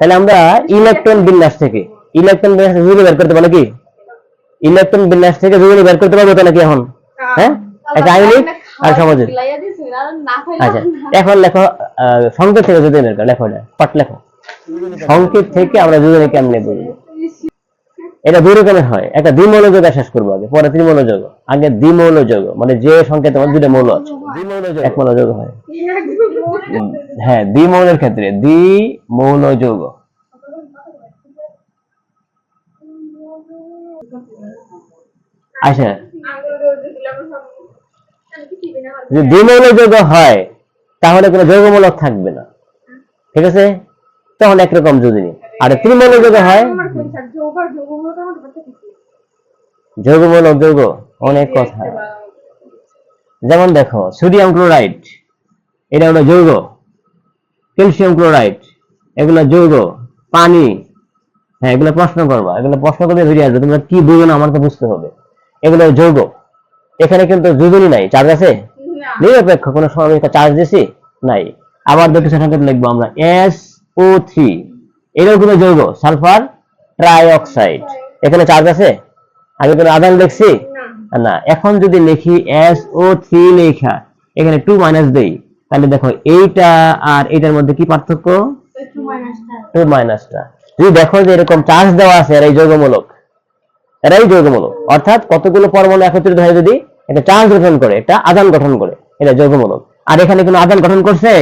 তাহলে আমরা ইলেকট্রন বিন্যাস থেকে ইলেকট্রন বিন্যাস থেকে বের করতে পারব কি ইলেকট্রন বিন্যাস থেকে যোগাযোগ বের করতে পারব তো নাকি এখন? হ্যাঁ? একটা আইনিক আর সমাজের আচ্ছা এখন লেখো সংকেত থেকে যদি বের করো লেখো পাট লেখো। সংকেত থেকে আমরা দুজনে কেমনে বলব এটা দুই রকমের হয়। একটা দ্বিমৌলযোগ শেষ করব আগে পরে ত্রিমৌলযোগ আগে দ্বিমৌলযোগ মানে যে সংকেত আমার দুটো মৌল আছে। দ্বিমৌলযোগ এক মৌলযোগ হয়। উম, হ্যাঁ দ্বিমৌলের ক্ষেত্রে, দ্বিমৌলযোগ। আচ্ছা। যদি দ্বিমৌলযোগ হয়, তাহলে কোনো যৌগমূলক থাকবে না। ঠিক আছে? তখন একরকম যদি আর ত্রিমৌলযোগ হয়? যৌগমূলক যৌগ, অনেক কথা। যেমন দেখো, সোডিয়াম ক্লোরাইড। এটা হলো যৌগ। ক্যালসিয়াম ক্লোরাইড এগুলো যৌগ পানি। হ্যাঁ এগুলো প্রশ্ন করবা এগুলো প্রশ্ন করবে বেরিয়ে আসবে তোমরা কি বুঝো না আমার তো বুঝতে হবে। এগুলো যৌগ। এখানে কিন্তু যোজনী নাই চার্জ আছে? নিরপেক্ষ কোনো সময় চার্জ দিছি? নাই। আবার দুটো সংকেত লিখব আমরা এস ও থ্রি এটাও কোনো যৌগ সালফার ট্রাইঅক্সাইড। এখানে চার্জ আছে? আগে কোনো আদান লিখছি? না। এখন যদি লিখি এস ও থ্রি লেখা এখানে টু মাইনাস দেই। তাহলে দেখো এইটা আর এটার মধ্যে কি পার্থক্য? টু মাইনাসটা। যদি দেখো যে এরকম চার্জ দেওয়া আছে আর এই যৌগমূলক। এরাই যৌগমূলক। অর্থাৎ কতগুলো পরমাণু একত্রিত হয়ে যদি একটা চার্জ গঠন করে, একটা আদান গঠন করে, এটা যৌগমূলক। আর এখানে কোনো আদান গঠন করছে?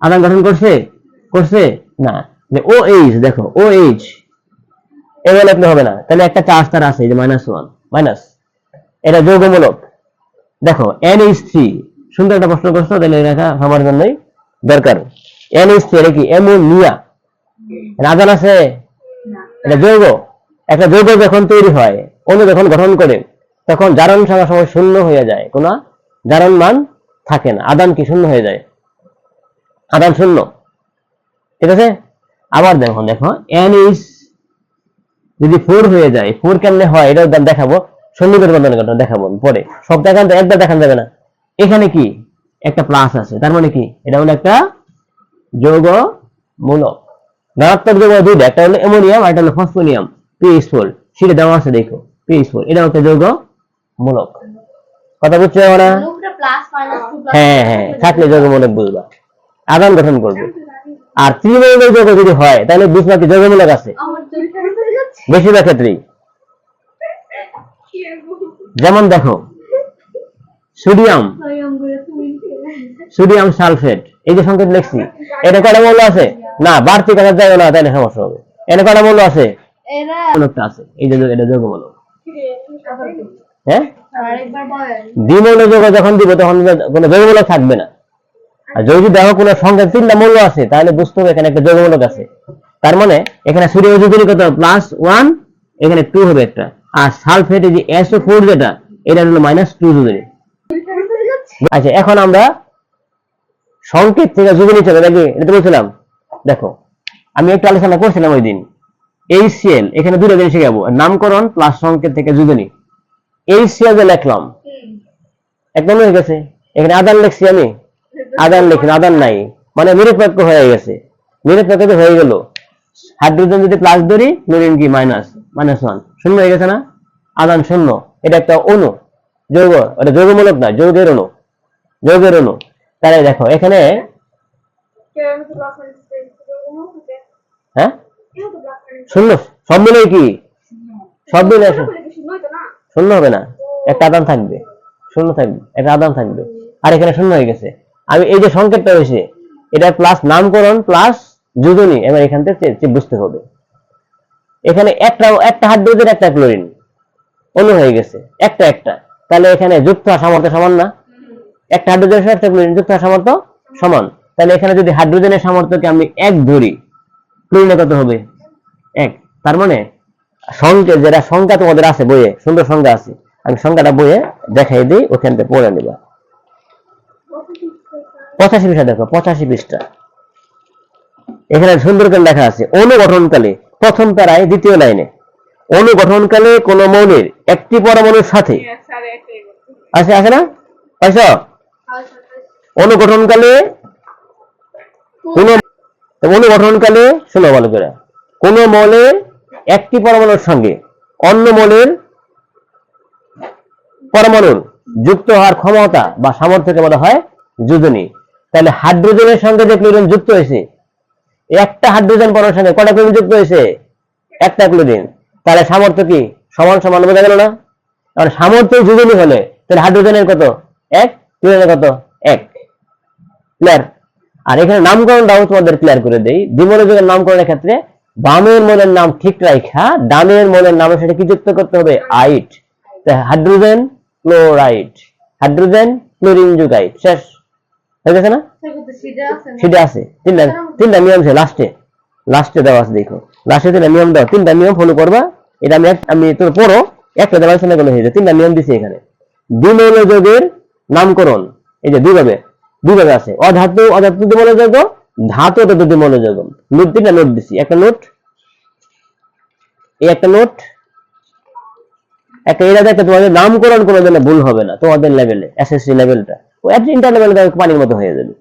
আদান গঠন করছে? করছে? না। যে ও এইচ দেখো ও এইচ এগুলো লিখলে হবে না। তাহলে একটা চার্জ তার আছে যে মাইনাস ওয়ান মাইনাস এটা যৌগমূলক। দেখো এন এইচ থ্রি সুন্দর একটা প্রশ্ন করছ তাহলে লেখা সবার জন্যই দরকার। এন থ্রি এটা কি অ্যামোনিয়া? রাজান আছে? এটা যৌগ। একটা যৌগ যখন তৈরি হয় অণু যখন গঠন করে তখন জারণ সংখ্যা সময় শূন্য হয়ে যায়। কোন জারণ মান থাকে না। আদান কি শূন্য হয়ে যায়? আদান শূন্য। ঠিক আছে? আবার দেখো দেখো এন ইস যদি ফোর হয়ে যায় ফোর কেমনে হয়? এটাও দা- দেখাবো। সন্নিকট বন্ধন দেখাবো পরে। সব দেখান একবার দেখান যাবে না। এখানে কি? একটা প্লাস আছে। তার মানে কি? এটা হলো একটা যৌগ মূলক ধনাত্মক যৌগ দুইটা একটা হলো অ্যামোনিয়াম আর একটা হলো ফসফোনিয়াম পিএইচ ফোর সেটা দেওয়া আছে দেখো। পিএইচ ফোর এটা একটা যৌগ মূলক কথা বুঝছ আমরা হ্যাঁ হ্যাঁ। থাকলে যৌগমূলক বুঝবা। আদান গঠন করবে। আর ত্রিমূলক যৌগ যদি হয় তাহলে বুঝবা কি যৌগমূলক আছে। বেশিরভাগ ক্ষেত্রেই। যেমন দেখো সোডিয়াম। Sodium sulphate. এই যে সংকেত লিখছি। এটা কটা মূল্য আছে? না বাড়তি কাজের যাবে না তাহলে সমস্যা হবে। এটা কটা মূল্য আছে? আছে। এই যে এটা যৌগমূলক হ্যাঁ? যৌগ যখন দিব তখন কোনো যৌগমূলক থাকবে না। আর যদি দেখো কোনো সংখ্যা তিনটা মূল্য আছে তাহলে বুঝতে হবে এখানে একটা যৌগমূলক আছে। তার মানে এখানে সূর্য যোজনী কত? প্লাস ওয়ান এখানে টু হবে একটা। আর সালফেট যে এসও ফোর যেটা এটা হলো মাইনাস টু যোজনী আচ্ছা এখন আমরা সংকেত থেকে যোজনী চলে, নাকি? এটা বলছিলাম। দেখো, আমি একটু আলোচনা করছিলাম ওই দিন। এইচসিএল এখানে দুটো জিনিস শিখাবো। নামকরণ প্লাস সংকেত থেকে যোজনী এইচসিএল যে লিখলাম, একদম হয়ে গেছে। এখানে আদান লিখছি আমি। আদান লিখি, আদান নাই। মানে নিরপেক্ষ হয়ে গেছে। নিরপেক্ষ হয়ে গেল। হাইড্রোজেন যদি প্লাস ধরি ক্লোরিন কি? মাইনাস মাইনাস ওয়ান শূন্য হয়ে গেছে না? আদান শূন্য। এটা একটা অণু যৌগ। এটা যৌগমূলক না যৌগের অণু তাহলে দেখো, এখানে হ্যাঁ? শূন্য। সব মিলে কি? সব মিলে শূন্য। হবে না। একটা আদান থাকবে। শূন্য থাকবে। একটা আদান থাকবে। আর এখানে শূন্য হয়ে গেছে। আমি এই যে সংকেতটা হয়েছে এটা প্লাস নামকরণ প্লাস যোজনী, এবার এখান থেকে বুঝতে হবে। এখানে একটা একটা হাইড্রোজেন একটা ক্লোরিন অণু হয়ে গেছে। একটা একটা। তাহলে এখানে যুক্ত সামর্থ্য সমান না। একটা হাইড্রোজেনের সাথে একটা ক্লোরিন যুক্ত সামর্থ্য সমান। তাহলে এখানে যদি হাইড্রোজেনের সামর্থ্যকে আমি এক ধরি ক্লোরিনে কত হবে? এক। তার মানে সংখ্যা যেটা সংখ্যা তোমাদের আছে বইয়ে সুন্দর সংখ্যা আছে আমি সংখ্যাটা বইয়ে দেখাই দিই ওখান থেকে পড়ে নিবা। পঁচাশি পৃষ্ঠা দেখো পঁচাশি পৃষ্ঠা। এখানে সুন্দর করে লেখা আছে অনুগঠনকালে প্রথম প্যারায় দ্বিতীয় লাইনে। অনুগঠনকালে কোন মৌলের একটি পরমাণুর সাথে। আছে আছে না? পাইছ অনুগঠনকালে কোন অনুগঠনকালে শোনো ভালো করে কোন মৌলের একটি পরমাণুর সঙ্গে অন্য মৌলের পরমাণুর যুক্ত হওয়ার ক্ষমতা বা সামর্থ্যকে বলা হয় যোজনী। তাহলে হাইড্রোজেনের সঙ্গে যে ক্লোরিন যুক্ত হয়েছে একটা হাইড্রোজেন পরমাণুর সঙ্গে কটা ক্লোরিন যুক্ত হয়েছে? একটা ক্লোরিন। তাহলে সামর্থ্য কি? সমান সমান বোঝা গেল না? কারণ সামর্থ্য যোজনী হলে তাহলে হাইড্রোজেনের কত? এক ক্লোরিনের কত? এক। ক্লিয়ার আর এখানে নামকরণটাও তোমাদের ক্লিয়ার করে দেই। দ্বিমনোযোগের নামকরণের ক্ষেত্রে বামের মলের নাম ঠিক রাখা ডানের মলের নামের সাথে কি যুক্ত করতে হবে? আইট হাইড্রোজেন ক্লোরাইড হাইড্রোজেন ক্লোরিন যুগাইট শেষ। হয়ে গেছে না? সেটা আছে। তিনটা তিনটা নিয়ম আছে লাস্টে লাস্টে দেওয়া আছে, দেখো। লাস্টে তিনটা নিয়ম দাও তিনটা নিয়ম ফলো করবা। এটা আমি আমি তোর পড়ো। একটা দেওয়া আলোচনা করলে হয়ে যায়। তিনটা নিয়ম দিছি এখানে। দ্বিমনোযোগের নামকরণ। এই যে দুইভাবে দুইভাবে আছে। অধাতু অধাতু দ্বিমনোযোগ ধাতু অধাতু দ্বিমনোযোগ নোট তিনটা নোট দিছি। একটা নোট, এই একটা নোট, একটা এরা দেখে তোমাদের নামকরণ কোনো জন্য ভুল হবে না, তোমাদের লেভেলে এসএসসি লেভেলটা ও ইন্টার লেভেল পানির মতো হয়ে যাবে।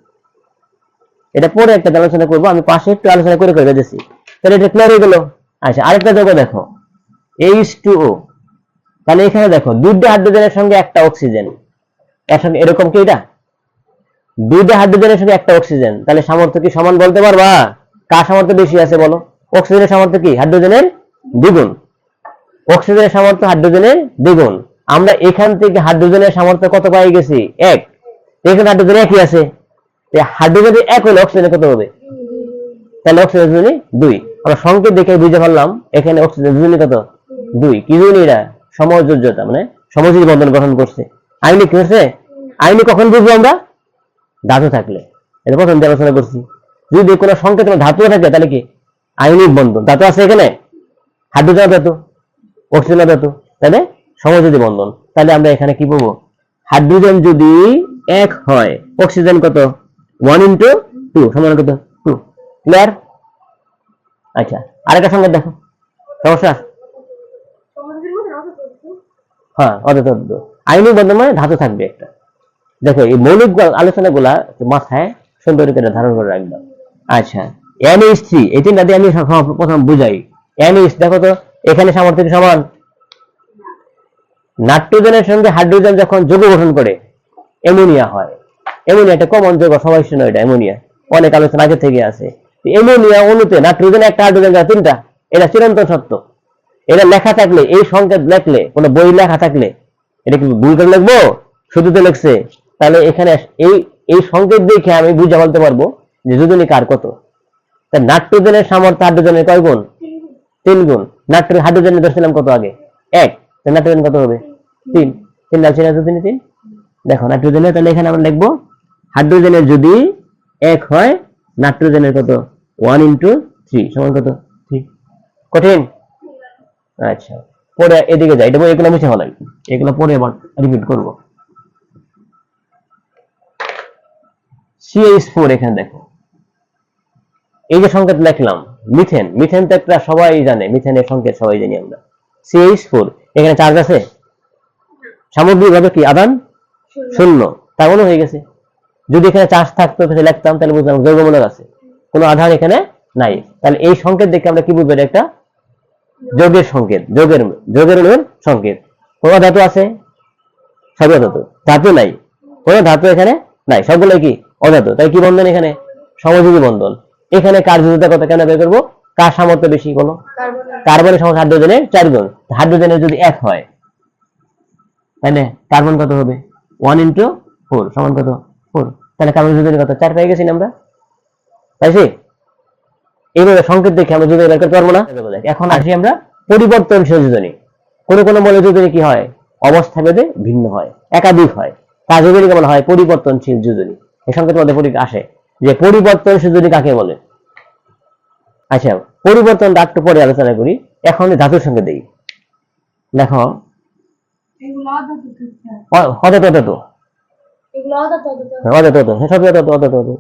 এটা পরে একটা আলোচনা করব, আমি পাশে একটু আলোচনা করে করে দিয়েছি তাহলে এটা ক্লিয়ার হয়ে গেল? আচ্ছা আরেকটা দেখো দেখো। এইচ টু ও তাহলে এখানে দেখো, দুইটা হাইড্রোজেনের সঙ্গে একটা অক্সিজেন একসঙ্গে, এরকম কি এটা? দুইটা হাইড্রোজেনের সঙ্গে একটা অক্সিজেন তাহলে সামর্থ্য কি সমান বলতে পারবা? কার সামর্থ্য বেশি আছে বলো? অক্সিজেনের সামর্থ্য কি? হাইড্রোজেনের দ্বিগুণ। অক্সিজেনের সামর্থ্য হাইড্রোজেনের দ্বিগুণ। আমরা এখান থেকে হাইড্রোজেনের সামর্থ্য কত পাই গেছি? এক। এখানে হাইড্রোজেন একই আছে। হাইড্রোজেন এক হলে অক্সিজেন কত হবে? তাহলে অক্সিজেন দুই। আমরা সংকেত দেখে বুঝে পারলাম এখানে অক্সিজেন দুজনই কত? দুই। কি দুজনই এরা? সমযোজ্যতা মানে সমযোজী বন্ধন গঠন করছে। আইনি কি হচ্ছে আইনি কখন বুঝব আমরা? ধাতু থাকলে। এটা প্রথম দিয়ে আলোচনা করছি। যদি কোনো সংকেত ধাতু থাকে তাহলে কি? আইনিক বন্ধন। ধাতু আছে এখানে? হাইড্রোজেন ধাতু অক্সিজেন ধাতু তাহলে সমযোজী বন্ধন। তাহলে আমরা এখানে কি পাবো হাইড্রোজেন যদি এক হয় অক্সিজেন কত? ওয়ান ইন্টু টু সমান কত? টু। ক্লিয়ার? আচ্ছা আরেকটা সংকেত দেখো। সমস্যা হ্যাঁ অত আইনি বন্ধন মানে ধাতু থাকবে একটা। দেখো, এই মৌলিক আলোচনা গুলা মাথায়, সুন্দর করে ধারণ করে রাখবে। আচ্ছা এনএইচ থ্রি এই তিনটা দিয়ে আমি প্রথম বুঝাই। এনএইচ দেখো তো, এখানে সামর্থ্য সমান? নাইট্রোজেনের সঙ্গে হাইড্রোজেন যখন যৌগ গঠন করে, অ্যামোনিয়া হয়। অ্যামোনিয়া একটা কমন যৌগ, সবাই শুনে এটা, অ্যামোনিয়া। অনেক আলোচনা আগে থেকে আছে। অ্যামোনিয়া অণুতে নাইট্রোজেন একটা হাইড্রোজেন যা তিনটা। এটা চিরন্তন সত্য। এটা লেখা থাকলে, এই সংকেত লেখলে, কোনো বই লেখা থাকলে, এটা কি ভুল করে লিখব? শুধু তো লিখছে। তাহলে এখানে এই এই সংকেত দেখে আমি বুঝে বলতে পারব যে যোজনী কার কত। তা নাইট্রোজেনের সামর্থ্য হাইড্রোজেনের কয় গুণ? তিন গুণ। নাইট্রোজেন হাইড্রোজেনের ধরছিলাম কত আগে? এক। তো নাইট্রোজেন কত হবে? তিন। তিন ডালছি নাইট্রোজেনে তিন? দেখো নাইট্রোজেনের তাহলে এখানে আমরা লিখব হাইড্রোজেনের যদি এক হয় নাইট্রোজেনের কত? One into three. সমান কত? থ্রি। কঠিন? আচ্ছা। পরে এদিকে যাই। এটা এগুলো মুছে ফেলাই। এগুলো পরে আবার রিপিট করব। সিএইচ ফোর এখানে দেখো। এই যে সংকেত লিখলাম মিথেন। মিথেন তো একটা সবাই জানে মিথেনের সংকেত সবাই জানি আমরা। সিএইচ ফোর এখানে চার্জ আছে? সামগ্রিকভাবে কি আদান? শূন্য। তার মানে হয়ে গেছে। যদি এখানে চার্জ থাকতো তাহলে লিখতাম তাহলে বুঝলাম যৌগমূলক আছে। কোনো এখানে নাই। তাহলে এই সংকেত দেখে আমরা কি বুঝব এটা একটা? যোগের সংকেত যোগের যোগের সংকেত। কোন ধাতু আছে? ধাতু নাই। কোন ধাতু এখানে নাই। সবগুলো কি? অধাতু তাই কি বন্ধন এখানে? সমযোগী বন্ধন। এখানে কার যোগ্যতা কত? কেন বের করব? কার সামর্থ্য বেশি বলো কার্বনের সমস্যা হাইড্রোজেনের চার গুণ হাইড্রোজেনের যদি এক হয়, তাহলে কার্বন কত হবে? ওয়ান ইন্টু ফোর সমান কত? ফোর তাহলে কার্বন যোজনী কত? চার পেয়ে গেছি আমরা? পাইছি? এইভাবে সংকেত দেখে আমরা যোজনী বের করতে পারব না। এখন আসি আমরা পরিবর্তনশীল যোজনী কোনো কোনো মলে যোজনী কি হয়? অবস্থা ভেদে ভিন্ন হয়, একাধিক হয়। তার যোজনীকে বলা হয়? পরিবর্তনশীল যোজনী। এই সংকেত মধ্যে পরি আসে। যে পরিবর্তনশীল যোজনী কাকে বলে? আচ্ছা পরিবর্তনটা একটু পরে আলোচনা করি। এখন ধাতুর সঙ্গে দেই। দেখো।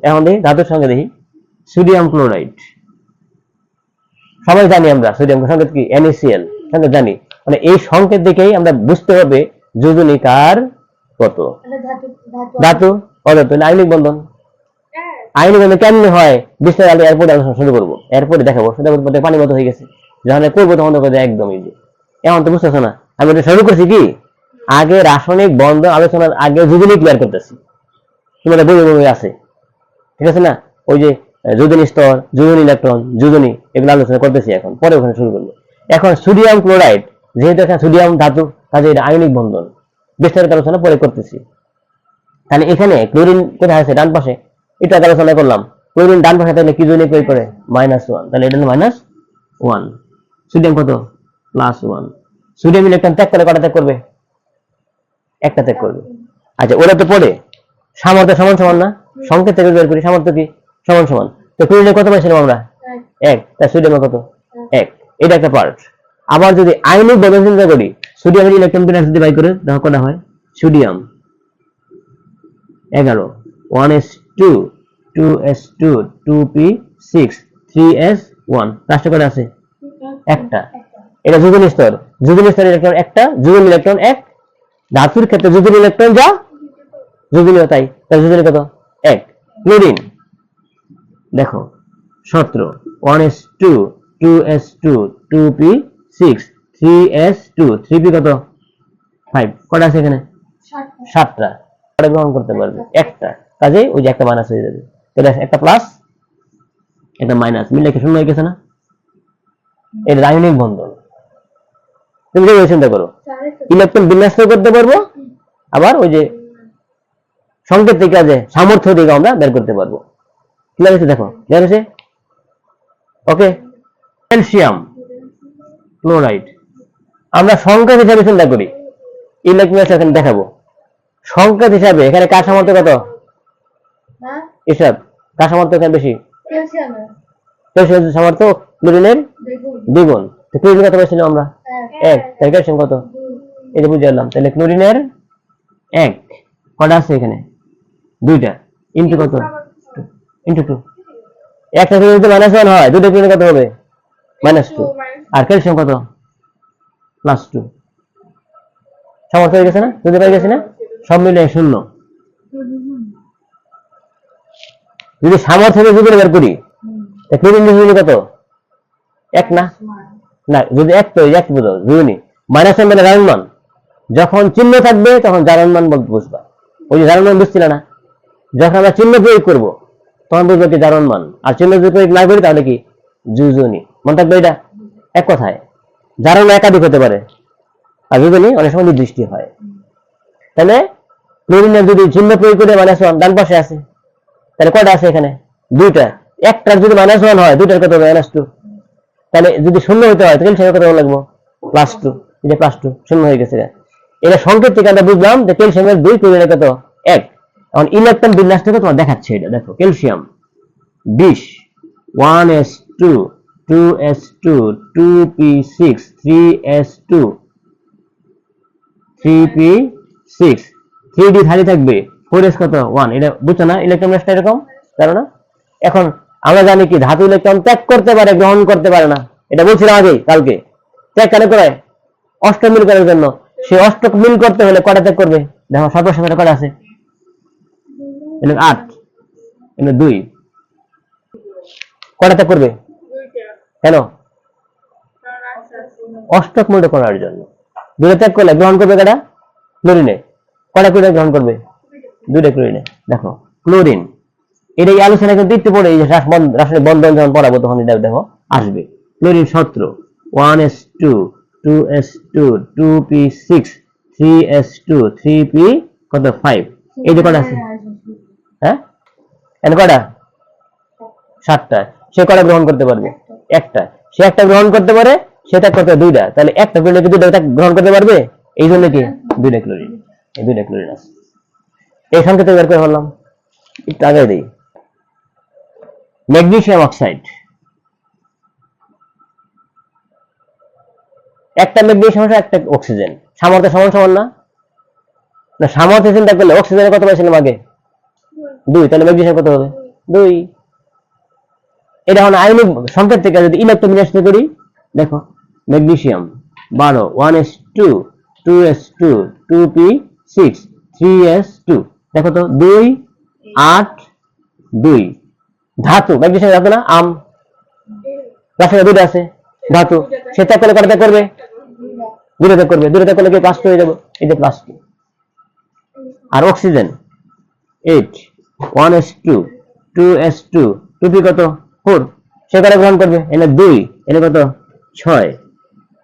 এখন ধাতুর সঙ্গে দেখি। Sodium chloride. সবাই জানি আমরা সোডিয়াম সংকেত কি? NaCl সংকেত জানি। মানে এই সংকেত দেখেই আমরা বুঝতে হবে যোজনী কার কত ধাতু। ধাতু অধাতু আইনিক বন্ধন? হ্যাঁ। আইনি বন্ধন কেমনি হয়? বিস্তার আলো এরপরে আলোচনা শুরু করব। এরপরে দেখাবো। সেটা বলতে পানি মতো হয়ে গেছে। যখন করব তখন তো একদম ইজি এখন তো বুঝতেছো না। আমি এটা শুরু করছি কি? আগে রাসায়নিক বন্ধন আলোচনার আগে যুগলি ক্লিয়ার করতেছি। তোমাদের বই বই আছে। ঠিক আছে না? ওই যে যোজনী স্তর যোজনী ইলেকট্রন যোজনী এগুলো আলোচনা করতেছি এখন। পরে ওখানে শুরু করব। এখন সোডিয়াম ক্লোরাইড যেহেতু এখানে সোডিয়াম ধাতু কাজে এটা আয়নিক বন্ধন। বিস্তারিত আলোচনা পরে করতেছি। তাহলে এখানে ক্লোরিন কোথায় আছে? ডান পাশে। এটা আলোচনা করলাম। ক্লোরিন ডান পাশে তাহলে কি জন্য প্রয়োগ করে? মাইনাস ওয়ান তাহলে এটা মাইনাস ওয়ান সোডিয়াম কত? প্লাস ওয়ান সোডিয়াম ইলেকট্রন ত্যাগ করে কটা ত্যাগ করবে? একটা ত্যাগ করবে। আচ্ছা ওরা তো পড়ে। সামর্থ্য সমান সমান না? সংকেত থেকে বের করি। সামর্থ্য কি? সমান সমান। তো ক্লোরিনে কত পাইছিলাম আমরা? এক। তার সোডিয়ামে কত? এক। এটা একটা পার্ট আবার যদি আইনিক বদল চিন্তা করি সোডিয়ামের ইলেকট্রন বিন্যাস যদি বাই করে দেখো কটা হয়? সোডিয়াম এগারো। One S two two S two two P six three S one লাস্টে কটা আছে? একটা। এটা যুগল স্তর। যুগল স্তরের ইলেকট্রন একটা যুগল ইলেকট্রন এক। ধাতুর ক্ষেত্রে যুগল ইলেকট্রন যা? যুগলীয় তাই। তাই যুগলীয় কত? এক। ক্লোরিন। দেখো সতেরো। One S two two S two two P six three S two three P কত? ফাইভ কটা আছে এখানে? সাতটা। গ্রহণ করতে পারবে। একটা। কাজে ওই যে একটা মাইনাস হয়ে যাবে। তাহলে একটা প্লাস একটা মাইনাস মিলে কি শূন্য হয়ে গেছে না? এটা রাসায়নিক বন্ধন। তুমি যেভাবে চিন্তা করো ইলেকট্রন বিন্যাস করতে পারব। আবার ওই যে সংকেত থেকে যে সামর্থ্য থেকে আমরা বের করতে পারব। ক্লিয়ার হয়েছে? দেখো ক্লিয়ার হয়েছে? ওকে। ক্যালসিয়াম ক্লোরাইড আমরা সংকেত হিসাবে চিন্তা করি। ইলেকট্রন এখানে দেখাবো। সংকেত হিসাবে এখানে কার সামর্থ্য কত? হ্যাঁ? এসব কার সামর্থ্য এখানে বেশি? ক্যালসিয়াম সামর্থ্য ক্লোরিনের দ্বিগুণ। তো ক্লোরিন কত পাইছিলাম আমরা? এক। তাই ক্যালসিয়াম কত? এটা বুঝে গেলাম তাহলে ক্লোরিনের এক। কটা আছে এখানে? দুইটা। ইন্টু কত? ইন্টু টু একটা ক্লোরিন যদি মাইনাস ওয়ান হয় দুটো ক্লোরিন কত হবে? মাইনাস টু আর ক্যালসিয়াম কত? প্লাস টু সামর্থ্য হয়ে গেছে না? পাই গেছে না? সব মিলে শূন্য। যদি সামর্থ্য যদি বের করি ক্লোরিন কত? এক না? না, যদি এক তো এক বুঝো দুজনই মাইনাস মানে জারণ যখন চিহ্ন থাকবে, তখন জারণ মান বুঝবা ওই যে জারণ বুঝছিল না? যখন আমরা চিহ্ন প্রয়োগ করব, তখন বুঝব কি জারণ আর চিহ্ন যদি প্রয়োগ না করি, তাহলে কি? যুজনি। মনে থাকবে এটা? এক কথায়। জারণ একাধিক হতে পারে। আর যুজনি অনেক সময় দৃষ্টি হয়। তাহলে ক্লোরিনের যদি চিহ্ন প্রয়োগ করে মাইনাস ওয়ান ডান পাশে আছে। তাহলে কয়টা আছে এখানে? দুইটা। একটার যদি মাইনাস ওয়ান হয়, দুইটার কত মাইনাস টু তাহলে যদি শূন্য হতে হয়, তাহলে সেটা কত লাগবো? প্লাস টু এটা প্লাস টু শূন্য হয়ে গেছে এটা সংকেত থেকে আমরা বুঝলাম যে ক্যালসিয়ামের দুই ক্লোরিনের কত? এক। এখন ইলেকট্রন বিন্যাস থেকে তোমার দেখাচ্ছে এটা, দেখো, ক্যালসিয়াম। বিশ। One S two two S two two P six three S two three P six three খালি থাকবে। ফোর এস কত? ওয়ান এটা বুঝছ না? ইলেকট্রন ম্যাসটা এরকম? জানো না? এখন আমরা জানি কি ধাতু ইলেকট্রন ত্যাগ করতে পারে, গ্রহণ করতে পারে না। এটা বলছিলাম আগেই, কালকে। ত্যাগ কেন করে? অষ্টক মিল করার জন্য। সে অষ্টক মিল করতে হলে কটা ত্যাগ করবে? দেখো সর্বশেষ কটা আছে? আট। এগুলো দুই। কটা ত্যাগ করবে? কেন? অষ্টক মিল করার জন্য। দুটো ত্যাগ করলে গ্রহণ করবে কটা ক্লোরিনে কটা ক্লোরিনে গ্রহণ করবে? দুইটা ক্লোরিনে দেখো ক্লোরিন এটা এই আলোচনা কিন্তু একটু পরে এই যে রাসায়নিক বন্ধন যখন পড়াবো তখন এটা দেখো, আসবে। ক্লোরিন সতেরো one S two two S two two P six three S two three P কত? ফাইভ এই যে কটা আছে? হ্যাঁ? এখানে কটা সাতটা। সে কটা গ্রহণ করতে পারবে? একটা। সে একটা গ্রহণ করতে পারে, সেটা পারে দুইটা। তাহলে একটা ক্লোরিন কি দুইটা গ্রহণ করতে পারবে? এই জন্য কি? দুইটা ক্লোরিন এই দুইটা ক্লোরিন আছে। এই সংকেত বের করে বললাম একটু আগে দিই। Magnesium oxide. একটা ম্যাগনেসিয়াম একটা অক্সিজেন। সামর্থ্য সমান সমান না? না, সামর্থ্য চিন্তা করলে অক্সিজেনের কত পাইছিলাম আগে? দুই, তাহলে ম্যাগনেসিয়াম কত হবে? দুই। এটা হলো আয়নিক সংকেত থেকে যদি ইলেকট্রন করি, দেখো ম্যাগনেসিয়াম বারো one S two two S two two P six three S two দেখো তো, দুই, আট, দুই। ধাতু ম্যাগনেসিয়াম ধাতু না, আম। রাসায়নিক দুটো আছে, ধাতু। সে ত্যাগ করলে কটা করবে? দুটো করবে। দুটো করলে কি প্লাস হয়ে যাবে? এই যে প্লাস আর oxygen eight one S two two S two two P কত? ফোর সে কটা গ্রহণ করবে? এনে দুই, এনে কত? ছয়।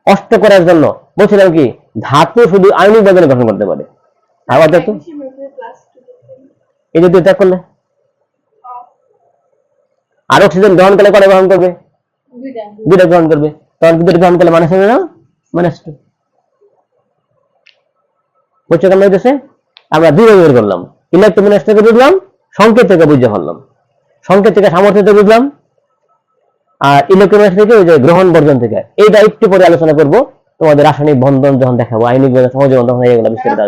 অষ্ট করার জন্য বলছিলাম কি, ধাতু শুধু আয়নিক বদলে গঠন করতে পারে। আবার দেখো এই যে দুই ত্যাগ করলে। আর অক্সিজেন গ্রহণ করলে কটা গ্রহণ করবে? দুইটা গ্রহণ করবে। তখন দুটো গ্রহণ করলে মাইনাস হবে না মাইনাস টু হইতেছে? আমরা দুই বের করলাম। ইলেকট্রোমিনাস থেকে বুঝলাম, সংকেত থেকে বুঝতে পারলাম সংকেত থেকে সামর্থ্য থেকে বুঝলাম। আর ইলেকট্রোমিনাস থেকে ওই যে গ্রহণ বর্জন থেকে। এইটা একটু পরে আলোচনা করব। তোমাদের রাসায়নিক বন্ধন যখন দেখাবো আইনিক সহজ বন্ধন হয়ে গেলে বিস্তারিত